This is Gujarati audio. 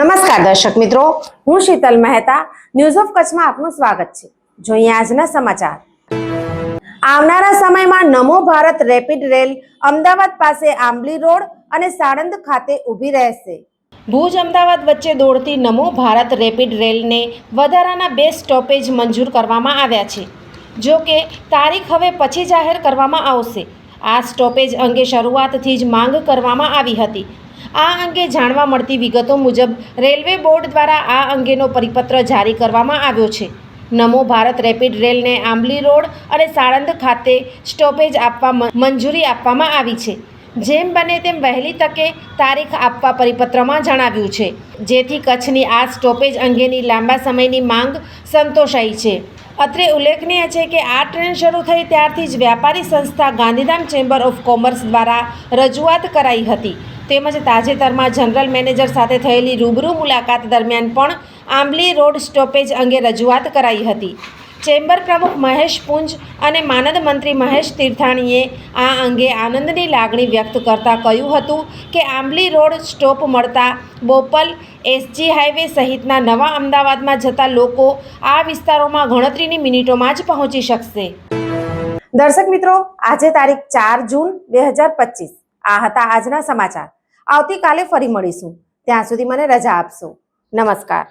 નમસ્કાર દર્શક મિત્રો, હું શીતલ મહેતા ન્યૂઝ ઓફ કચ્છમાં આપનું સ્વાગત છે. જોઈએ આજના સમાચાર. આવનારા સમયમાં નમો ભારત રેપિડ રેલ અમદાવાદ પાસે આંબલી રોડ અને સાણંદ ખાતે ઊભી રહેશે. ભુજ, અમદાવાદ વચ્ચે દોડતી નમો ભારત રેપિડ રેલને વધારાના બે સ્ટોપેજ મંજૂર કરવામાં આવ્યા છે. જો કે તારીખ હવે પછી જાહેર કરવામાં આવશે. આ સ્ટોપેજ અંગે શરૂઆતથી જ માંગ કરવામાં આવી હતી. આ અંગે જાણવા મળતી વિગતો મુજબ, રેલવે બોર્ડ દ્વારા આ અંગેનો પરિપત્ર જારી કરવામાં આવ્યો છે. નમો ભારત રેપિડ રેલને આંબલી રોડ અને સાણંદ ખાતે સ્ટોપેજ આપવા મંજૂરી આપવામાં આવી છે. જેમ બને તેમ વહેલી તકે તારીખ આપવા પરિપત્રમાં જણાવ્યું છે. જેથી કચ્છની આ સ્ટોપેજ અંગેની લાંબા સમયની માંગ સંતોષાઈ છે. અત્રે ઉલ્લેખનીય છે કે આ ટ્રેન શરૂ થઈ ત્યારથી જ વ્યાપારી સંસ્થા ગાંધીધામ ચેમ્બર ઓફ કોમર્સ દ્વારા રજૂઆત કરાઈ હતી. તેમજ તાજેતરમાં જનરલ મેનેજર સાથે થયેલી રૂબરૂ મુલાકાત દરમિયાન પણ આંબલી રોડ સ્ટોપેજ અંગે રજૂઆત કરાઈ હતી. ચેમ્બર પ્રમુખ મહેશ પુંજ અને માનદ મંત્રી મહેશ તીર્થાણીએ આ અંગે આનંદની લાગણી વ્યક્ત કરતા કહ્યું હતું કે આંબલી રોડ સ્ટોપ મળતા બોપલ એસજી હાઈવે સહિતના નવા અમદાવાદમાં જતા લોકો આ વિસ્તારોમાં ગણતરીની મિનિટોમાં જ પહોંચી શકશે. દર્શક મિત્રો, આજે તારીખ ચાર જૂન બે હજાર પચીસ. આ હતા આજના સમાચાર. આવતીકાલે ફરી મળીશું. ત્યાં સુધી મને રજા આપશો. નમસ્કાર.